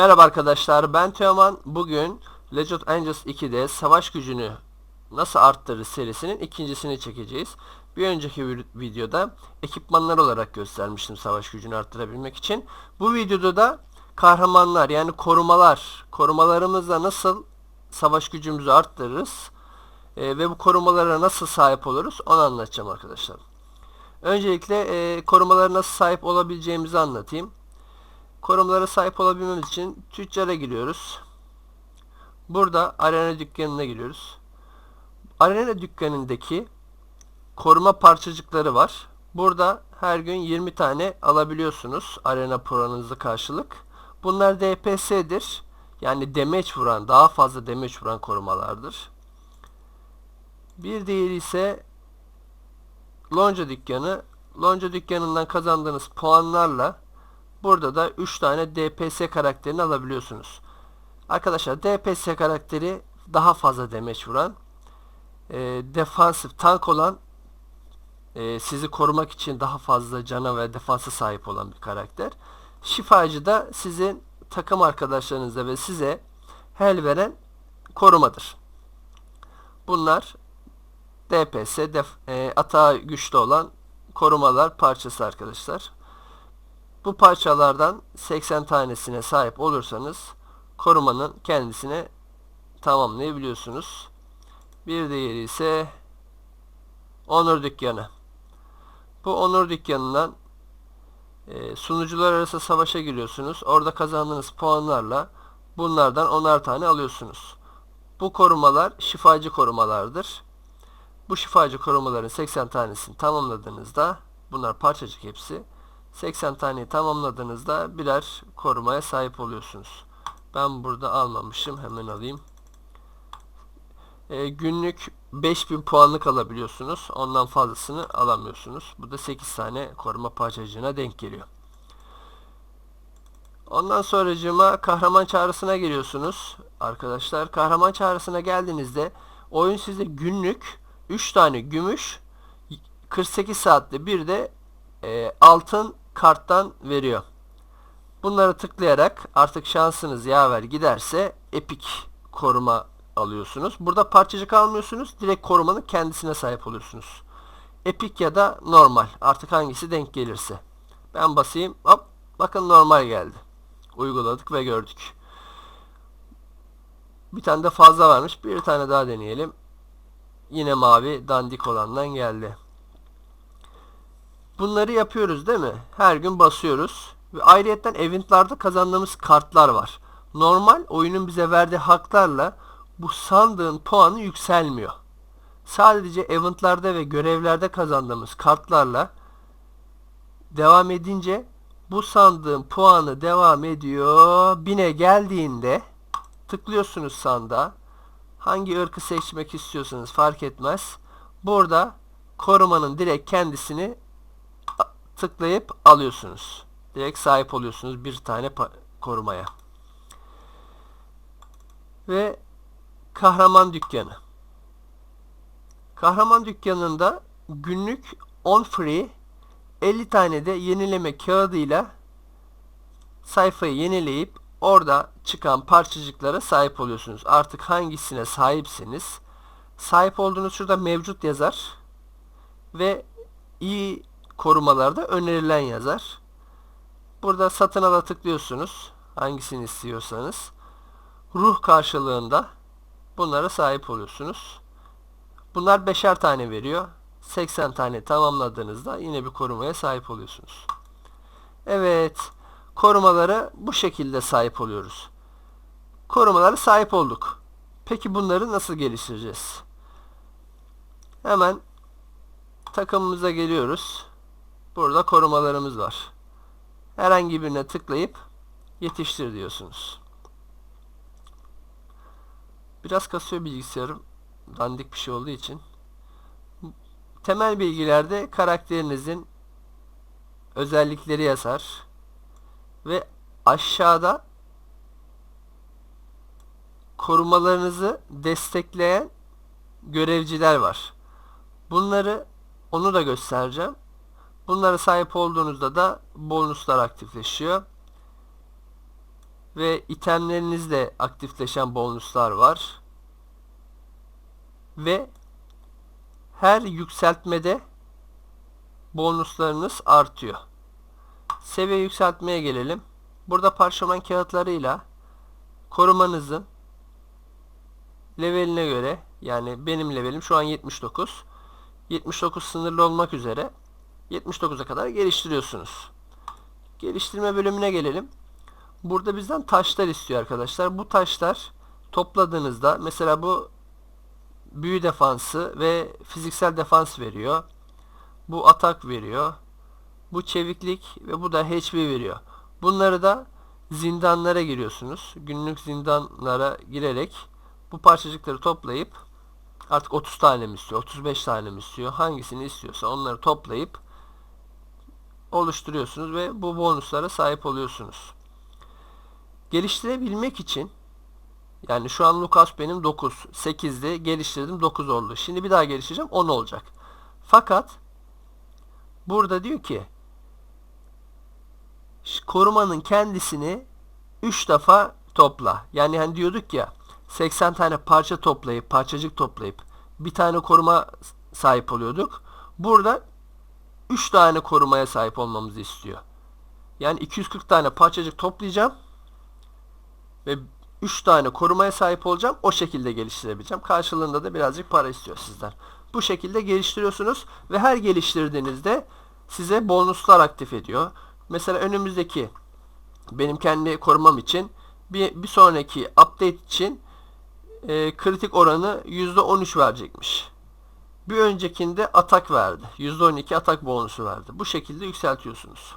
Merhaba arkadaşlar ben Teoman. Bugün Legion of Angels 2'de savaş gücünü nasıl arttırır serisinin ikincisini çekeceğiz. Bir önceki vi- videoda ekipmanlar olarak göstermiştim savaş gücünü arttırabilmek için. Bu videoda da kahramanlar yani korumalar, korumalarımızla nasıl savaş gücümüzü arttırırız e, ve bu korumalara nasıl sahip oluruz onu anlatacağım arkadaşlar. Öncelikle e, korumalara nasıl sahip olabileceğimizi anlatayım. Korumalara sahip olabilmemiz için tüccara giriyoruz. Burada arena dükkanına giriyoruz. Arena dükkanındaki koruma parçacıkları var. Burada her gün 20 tane alabiliyorsunuz arena puanınızı karşılık. Bunlar DPS'dir. Yani damage vuran, daha fazla damage vuran korumalardır. Bir diğeri ise Lonca dükkanı. Lonca dükkanından kazandığınız puanlarla Burada da 3 tane DPS karakterini alabiliyorsunuz. Arkadaşlar DPS karakteri daha fazla damage vuran, e, defansif tank olan, e, sizi korumak için daha fazla cana ve defansa sahip olan bir karakter. Şifacı da sizin takım arkadaşlarınıza ve size hel veren korumadır. Bunlar DPS, def, e, atağı güçlü olan korumalar parçası arkadaşlar. Bu parçalardan 80 tanesine sahip olursanız korumanın kendisine tamamlayabiliyorsunuz. Bir diğeri ise Onur Dükkanı. Bu Onur Dükkanı'ndan e, sunucular arası savaşa giriyorsunuz. Orada kazandığınız puanlarla bunlardan onar tane alıyorsunuz. Bu korumalar şifacı korumalardır. Bu şifacı korumaların 80 tanesini tamamladığınızda bunlar parçacık hepsi 80 taneyi tamamladığınızda birer korumaya sahip oluyorsunuz. Ben burada almamışım. Hemen alayım. E, günlük 5000 puanlık alabiliyorsunuz. Ondan fazlasını alamıyorsunuz. Bu da 8 tane koruma parçacığına denk geliyor. Ondan sonracığıma kahraman çağrısına geliyorsunuz. Arkadaşlar kahraman çağrısına geldiğinizde oyun size günlük 3 tane gümüş 48 saatte bir de e, altın karttan veriyor. Bunları tıklayarak artık şansınız yaver giderse epik koruma alıyorsunuz. Burada parçacık almıyorsunuz. Direkt korumanın kendisine sahip oluyorsunuz. Epik ya da normal. Artık hangisi denk gelirse. Ben basayım. Hop. Bakın normal geldi. Uyguladık ve gördük. Bir tane de fazla varmış. Bir tane daha deneyelim. Yine mavi dandik olandan geldi. Bunları yapıyoruz değil mi? Her gün basıyoruz. Ve ayrıyetten eventlarda kazandığımız kartlar var. Normal oyunun bize verdiği haklarla bu sandığın puanı yükselmiyor. Sadece eventlarda ve görevlerde kazandığımız kartlarla devam edince bu sandığın puanı devam ediyor. Bine geldiğinde tıklıyorsunuz sandığa. Hangi ırkı seçmek istiyorsanız fark etmez. Burada korumanın direkt kendisini tıklayıp alıyorsunuz. Direkt sahip oluyorsunuz bir tane korumaya. Ve kahraman dükkanı. Kahraman dükkanında günlük 10 free 50 tane de yenileme kağıdıyla sayfayı yenileyip orada çıkan parçacıklara sahip oluyorsunuz. Artık hangisine sahipseniz sahip olduğunuz şurada mevcut yazar ve iyi korumalarda önerilen yazar. Burada satın ala tıklıyorsunuz. Hangisini istiyorsanız. Ruh karşılığında bunlara sahip oluyorsunuz. Bunlar beşer tane veriyor. 80 tane tamamladığınızda yine bir korumaya sahip oluyorsunuz. Evet. Korumalara bu şekilde sahip oluyoruz. Korumalara sahip olduk. Peki bunları nasıl geliştireceğiz? Hemen takımımıza geliyoruz. Burada korumalarımız var. Herhangi birine tıklayıp yetiştir diyorsunuz. Biraz kasıyor bilgisayarım. Dandik bir şey olduğu için. Temel bilgilerde karakterinizin özellikleri yazar. Ve aşağıda korumalarınızı destekleyen görevciler var. Bunları onu da göstereceğim. Bunlara sahip olduğunuzda da bonuslar aktifleşiyor. ve itemlerinizde aktifleşen bonuslar var. Ve her yükseltmede bonuslarınız artıyor. Seviye yükseltmeye gelelim. Burada parşömen kağıtlarıyla korumanızın leveline göre yani benim levelim şu an 79. 79 sınırlı olmak üzere 79'a kadar geliştiriyorsunuz. Geliştirme bölümüne gelelim. Burada bizden taşlar istiyor arkadaşlar. Bu taşlar topladığınızda mesela bu büyü defansı ve fiziksel defans veriyor. Bu atak veriyor. Bu çeviklik ve bu da HP veriyor. Bunları da zindanlara giriyorsunuz. Günlük zindanlara girerek bu parçacıkları toplayıp artık 30 tane mi istiyor, 35 tane mi istiyor, hangisini istiyorsa onları toplayıp oluşturuyorsunuz ve bu bonuslara sahip oluyorsunuz. Geliştirebilmek için yani şu an Lucas benim 9, 8'di, geliştirdim 9 oldu. Şimdi bir daha geliştireceğim 10 olacak. Fakat burada diyor ki korumanın kendisini 3 defa topla. Yani hani diyorduk ya 80 tane parça toplayıp parçacık toplayıp bir tane koruma sahip oluyorduk. Burada 3 tane korumaya sahip olmamızı istiyor. Yani 240 tane parçacık toplayacağım ve 3 tane korumaya sahip olacağım. O şekilde geliştirebileceğim. Karşılığında da birazcık para istiyor sizden. Bu şekilde geliştiriyorsunuz ve her geliştirdiğinizde size bonuslar aktif ediyor. Mesela önümüzdeki benim kendi korumam için bir, bir sonraki update için e, kritik oranı %13 verecekmiş. Bir öncekinde atak verdi. %12 atak bonusu verdi. Bu şekilde yükseltiyorsunuz.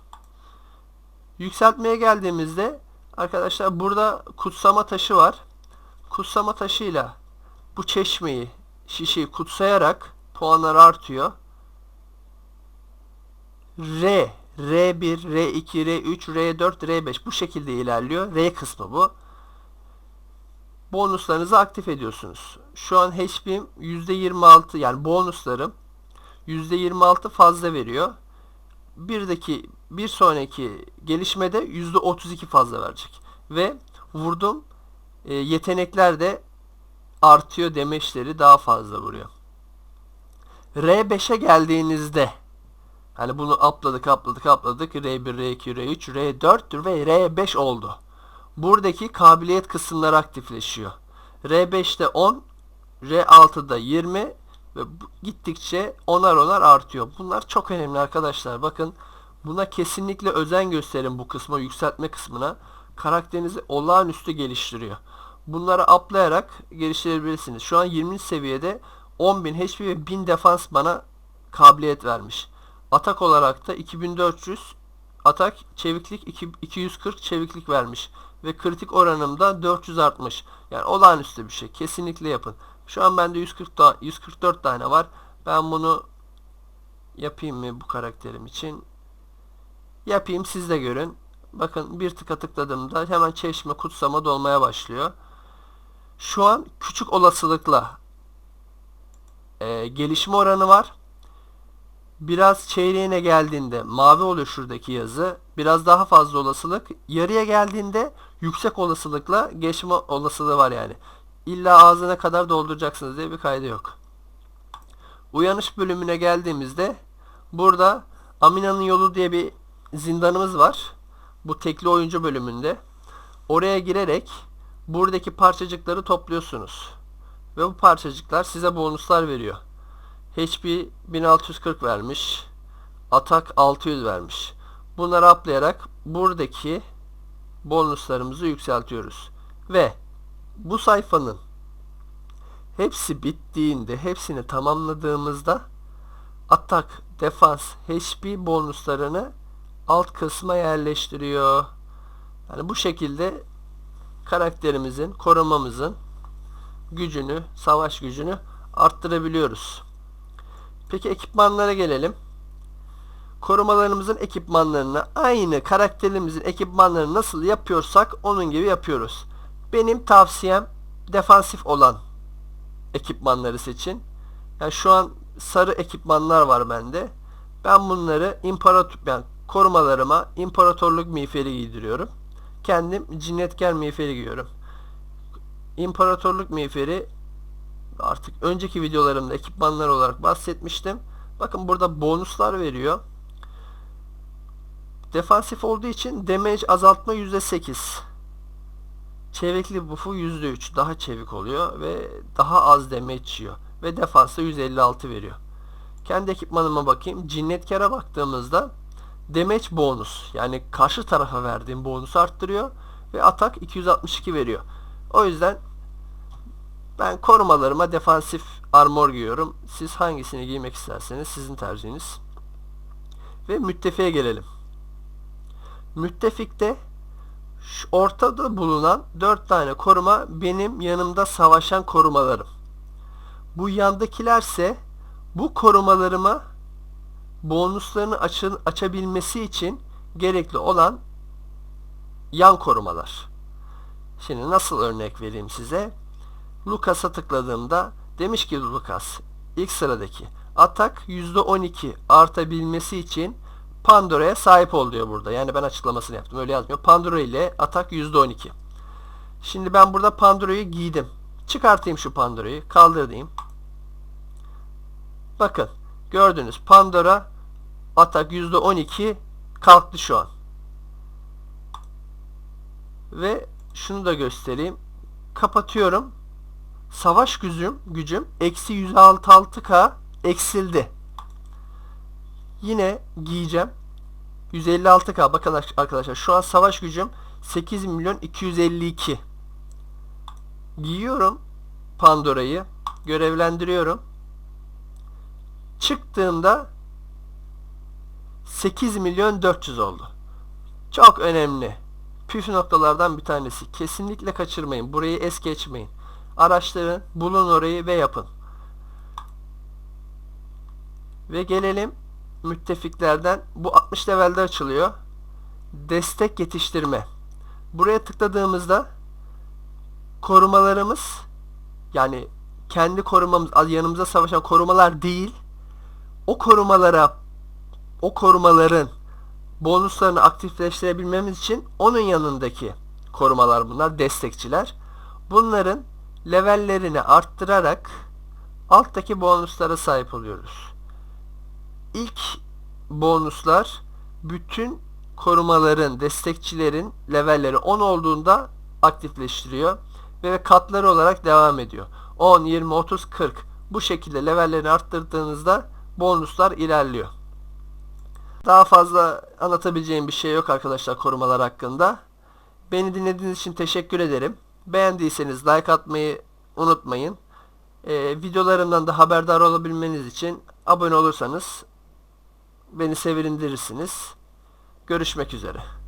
Yükseltmeye geldiğimizde arkadaşlar burada kutsama taşı var. Kutsama taşıyla bu çeşmeyi, şişeyi kutsayarak puanlar artıyor. R, R1, R2, R3, R4, R5 bu şekilde ilerliyor. R kısmı bu bonuslarınızı aktif ediyorsunuz. Şu an HP'm %26 yani bonuslarım %26 fazla veriyor. Birdeki bir sonraki gelişmede %32 fazla verecek. Ve vurdum e, yetenekler de artıyor demeçleri daha fazla vuruyor. R5'e geldiğinizde hani bunu apladık apladık apladık R1, R2, R3, R4 ve R5 oldu buradaki kabiliyet kısımları aktifleşiyor. R5'te 10, R6'da 20 ve gittikçe onar onar artıyor. Bunlar çok önemli arkadaşlar. Bakın buna kesinlikle özen gösterin bu kısma, yükseltme kısmına. Karakterinizi olağanüstü geliştiriyor. Bunları aplayarak geliştirebilirsiniz. Şu an 20. seviyede 10.000 HP ve 1000 defans bana kabiliyet vermiş. Atak olarak da 2400 atak çeviklik 240 çeviklik vermiş ve kritik oranım da 400 artmış. Yani olağanüstü bir şey. Kesinlikle yapın. Şu an bende 140 ta 144 tane var. Ben bunu yapayım mı bu karakterim için? Yapayım siz de görün. Bakın bir tıka tıkladığımda hemen çeşme kutsama dolmaya başlıyor. Şu an küçük olasılıkla e, gelişme oranı var biraz çeyreğine geldiğinde mavi oluyor şuradaki yazı. Biraz daha fazla olasılık. Yarıya geldiğinde yüksek olasılıkla geçme olasılığı var yani. İlla ağzına kadar dolduracaksınız diye bir kaydı yok. Uyanış bölümüne geldiğimizde burada Amina'nın yolu diye bir zindanımız var. Bu tekli oyuncu bölümünde. Oraya girerek buradaki parçacıkları topluyorsunuz. Ve bu parçacıklar size bonuslar veriyor. HP 1640 vermiş. Atak 600 vermiş. Bunları aplayarak buradaki bonuslarımızı yükseltiyoruz. Ve bu sayfanın hepsi bittiğinde, hepsini tamamladığımızda atak, defans, HP bonuslarını alt kısma yerleştiriyor. Yani bu şekilde karakterimizin, korumamızın gücünü, savaş gücünü arttırabiliyoruz. Peki ekipmanlara gelelim. Korumalarımızın ekipmanlarını aynı karakterimizin ekipmanlarını nasıl yapıyorsak onun gibi yapıyoruz. Benim tavsiyem defansif olan ekipmanları seçin. Yani şu an sarı ekipmanlar var bende. Ben bunları imparator yani korumalarıma imparatorluk miğferi giydiriyorum. kendim cinnetker miğferi giyiyorum. İmparatorluk miğferi artık önceki videolarımda ekipmanlar olarak bahsetmiştim. Bakın burada bonuslar veriyor. Defansif olduğu için damage azaltma %8. Çevikli buff'u %3. Daha çevik oluyor ve daha az damage yiyor. Ve defansa 156 veriyor. Kendi ekipmanıma bakayım. Cinnetkara baktığımızda damage bonus yani karşı tarafa verdiğim bonusu arttırıyor ve atak 262 veriyor. O yüzden ben korumalarıma defansif armor giyiyorum. Siz hangisini giymek isterseniz sizin tercihiniz. Ve müttefiğe gelelim. Müttefikte ortada bulunan 4 tane koruma benim yanımda savaşan korumalarım. Bu yandakilerse bu korumalarıma bonuslarını açın, açabilmesi için gerekli olan yan korumalar. Şimdi nasıl örnek vereyim size? Lucas'a tıkladığımda demiş ki Lucas ilk sıradaki atak %12 artabilmesi için Pandora'ya sahip ol diyor burada. Yani ben açıklamasını yaptım. Öyle yazmıyor. Pandora ile atak %12. Şimdi ben burada Pandora'yı giydim. Çıkartayım şu Pandora'yı. Kaldır diyeyim. Bakın. Gördünüz. Pandora atak %12 kalktı şu an. Ve şunu da göstereyim. Kapatıyorum. Savaş gücüm, gücüm eksi 166k eksildi. Yine giyeceğim. 156k bakın arkadaşlar şu an savaş gücüm 8 milyon 252. Giyiyorum Pandora'yı. Görevlendiriyorum. Çıktığımda 8 milyon 400 oldu. Çok önemli. Püf noktalardan bir tanesi. Kesinlikle kaçırmayın. Burayı es geçmeyin. Araştırın, bulun orayı ve yapın. Ve gelelim müttefiklerden. Bu 60 levelde açılıyor. Destek yetiştirme. Buraya tıkladığımızda korumalarımız yani kendi korumamız yanımıza savaşan korumalar değil o korumalara o korumaların bonuslarını aktifleştirebilmemiz için onun yanındaki korumalar bunlar destekçiler. Bunların levellerini arttırarak alttaki bonuslara sahip oluyoruz. İlk bonuslar bütün korumaların, destekçilerin levelleri 10 olduğunda aktifleştiriyor ve katları olarak devam ediyor. 10, 20, 30, 40 bu şekilde levellerini arttırdığınızda bonuslar ilerliyor. Daha fazla anlatabileceğim bir şey yok arkadaşlar korumalar hakkında. Beni dinlediğiniz için teşekkür ederim. Beğendiyseniz like atmayı unutmayın. Ee, videolarımdan da haberdar olabilmeniz için abone olursanız beni sevindirirsiniz. Görüşmek üzere.